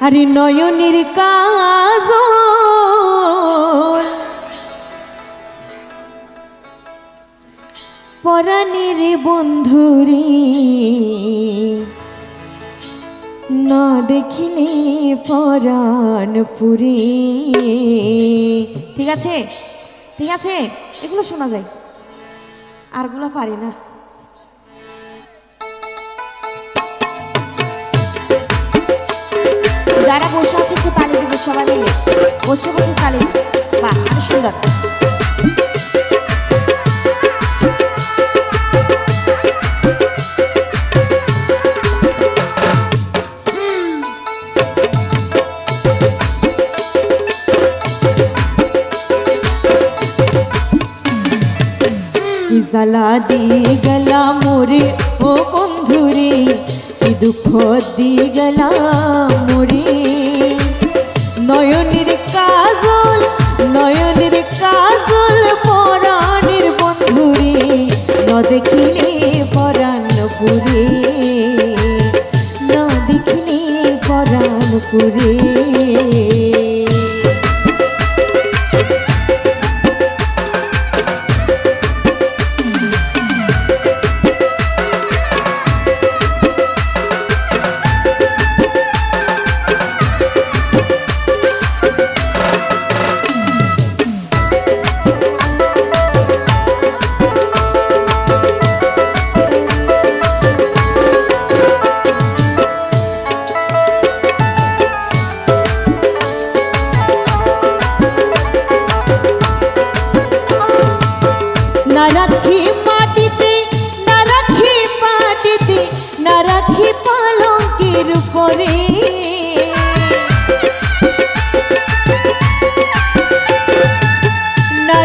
আরে নয়নের কাজ পরাণের বন্ধুরে না দেখিলে পরাণ পুরে ঠিক আছে? ঠিক আছে? এগুলো শোনা যায়। আরগুলো পারি না। যারা বসে আছে একটু তালি দেবে, সবাই মিলে। বসে বসে তালি বাহ সুন্দর। জ্বালা দিয়ে গেলা মোরে ও বন্ধুরে। দুঃখ দিয়ে গেলা মোরে নয়নের কাজল নয়নের কাজল পরাণের বন্ধুরে। ন দেখিলে পরাণ পুরে, ন দেখিলে পরাণ পুরে।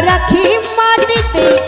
রাখি মাটিতে।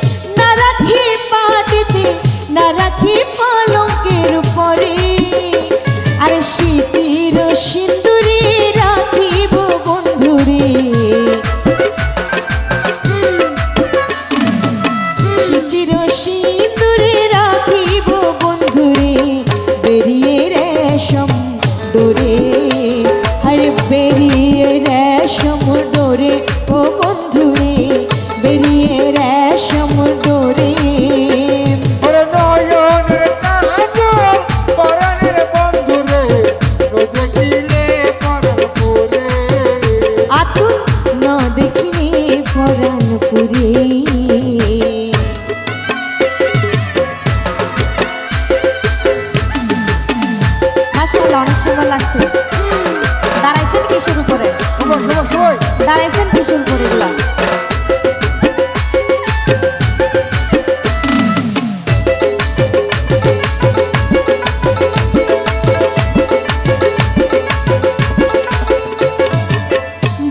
অনেক সুন্দর লাগছে। দাঁড়াইছেন কিসের উপরে? দাঁড়াইছেন কিসের উপরে এগুলা?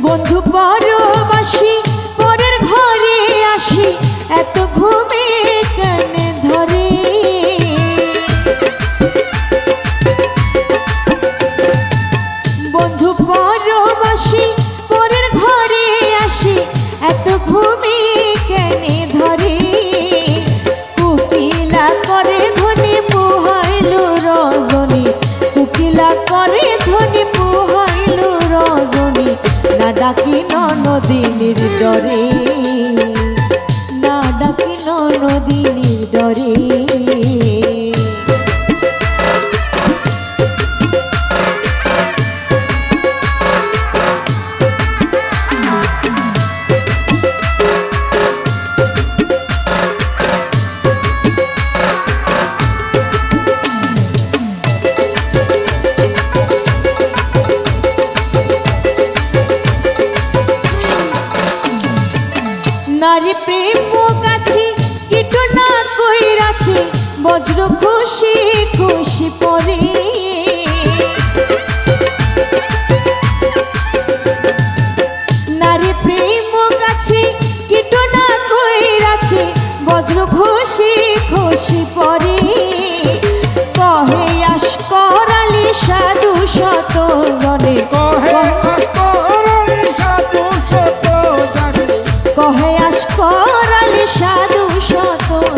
বন্ধু, পরবাসী, পরের ঘরে আসি। এত ঘুমে ডাকি নদীনির ডরে। না ডাকি নদীনির ডরে। নারী প্রেম কাছে কিটু না কইরাছে বজ্র খুশি খুশি পরে।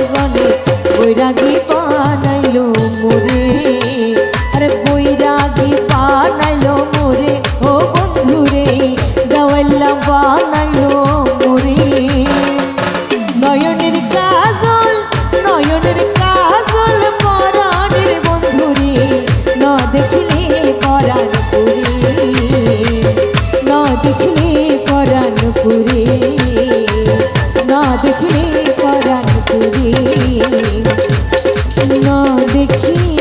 জনে বৈরাগী বানাইলো মোরে নদী ন দেখি